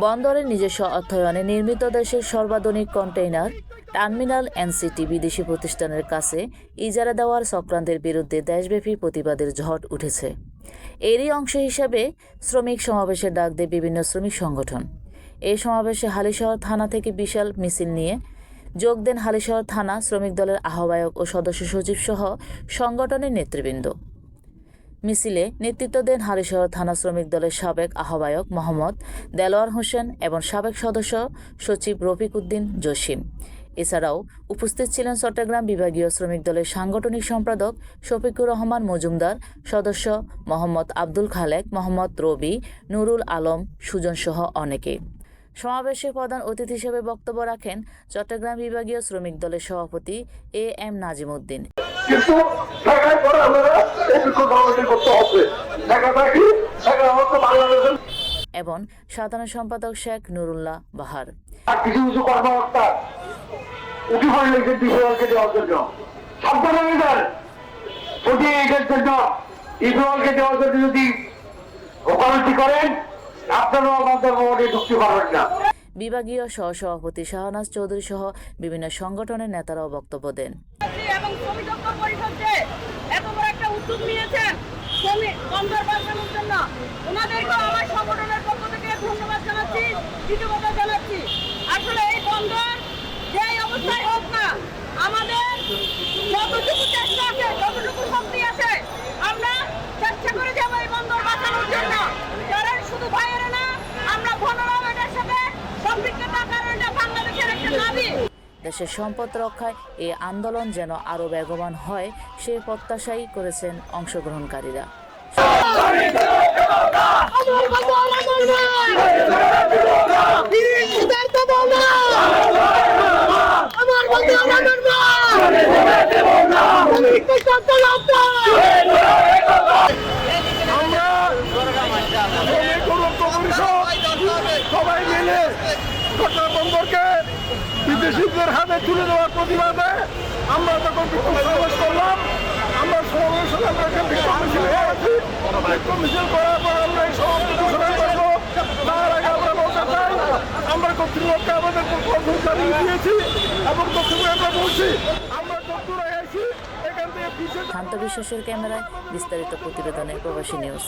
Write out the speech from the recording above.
বন্দরের নিজস্ব অর্থায়নে নির্মিত দেশের সর্বাধুনিক কন্টেইনার টার্মিনাল এনসিটি বিদেশি প্রতিষ্ঠানের কাছে ইজারা দেওয়ার চক্রান্তের বিরুদ্ধে দেশব্যাপী প্রতিবাদের ঝড় উঠেছে। এরই অংশ হিসেবে শ্রমিক সমাবেশের ডাক দেয় বিভিন্ন শ্রমিক সংগঠন। এই সমাবেশে হালিশহর থানা থেকে বিশাল মিছিল নিয়ে যোগ দেন হালিশহর থানা শ্রমিক দলের আহ্বায়ক ও সদস্য সচিব সহ সংগঠনের নেতৃবৃন্দ। মিছিলে নেতৃত্ব দেন হালিশহর থানা শ্রমিক দলের সাবেক আহ্বায়ক মোহাম্মদ দেলোয়ার হোসেন এবং সাবেক সদস্য সচিব রফিক উদ্দিন জসিম। এছাড়াও উপস্থিত ছিলেন চট্টগ্রাম বিভাগীয় শ্রমিক দলের সাংগঠনিক সম্পাদক শফিকুর রহমান মজুমদার, সদস্য মোহাম্মদ আব্দুল খালেক, মোহাম্মদ রবি, নুরুল আলম, সুজন সহ অনেকে। সমাবেশে প্রধান অতিথি হিসেবে বক্তব্য রাখেন চট্টগ্রাম বিভাগীয় শ্রমিক দলের সভাপতি এ এম নাজিমুদ্দিন। কিন্তু ঢাকায় পরে আমরা এই বিক্ষোভ করতে হবে। ঢাকা থাকি ঢাকা হচ্ছে বাংলাদেশের এবং সাধারণ সম্পাদক শেখ নুরুল্লাহ বাহার। আর কিছু কিছু কর্মকর্তা উঠে পড়ে লেগেছে ডিসেবলকে দেওয়ার জন্য। সাবধান হয়ে যান যদি এটার জন্য ইসরায়েলকে দেওয়ার জন্য যদি ওকালতি করেন আপনারাও আমাদের ভবনে ঢুকতে পারবেন না। বিভাগীয় সহসভাপতি শাহনাজ চৌধুরী সহ বিভিন্ন সংগঠনের নেতারাও বক্তব্য দেন। এবং শ্রমিক ঐক্য পরিষদ যে এত বড় একটা উদ্যোগ নিয়েছেন শ্রমিক বন্দর বাঁচানোর জন্য, ওনাদেরকেও আমার সংগঠনের পক্ষ থেকে ধন্যবাদ জানাচ্ছি, কৃতজ্ঞতা জানাচ্ছি। আসলে এই বন্দর যেই অবস্থায় হোক না, আমাদের যতটুকু চেষ্টা আছে, যতটুকু শক্তি আছে আমরা চেষ্টা করে যাব এই বন্দর বাঁচানোর জন্য কারণ শুধু ভাইয়েরা না আমরা ভনরাও এটার সাথে সম্পৃক্ততা কারণ এটা বাংলাদেশের একটা দাবি দেশের সম্পদ রক্ষায় এই আন্দোলন যেন আরও বেগবান হয় সে প্রত্যাশাই করেছেন অংশগ্রহণকারীরা। সবাই মিলে ঘটনা বিদেশিদের হাতে তুলে দেওয়ার প্রতিবাদে আমরা তখন বিক্ষোভ সমাবেশ করলাম। আমরা সমাবেশ আমরা একটা বিক্ষোভ মিছিল করেছি বিক্ষোভ মিছিল করার পর আমরা এই সমাবেশ ঘোষণা করব। তার আগে আমরা বলতে চাই আমরা কর্তৃপক্ষকে আমাদের জানিয়ে দিয়েছি এবং আমরা বলছি আমরা এখান শান্ত বিশ্বাসের ক্যামেরায় বিস্তারিত প্রতিবেদনে প্রবাসী নিউজ।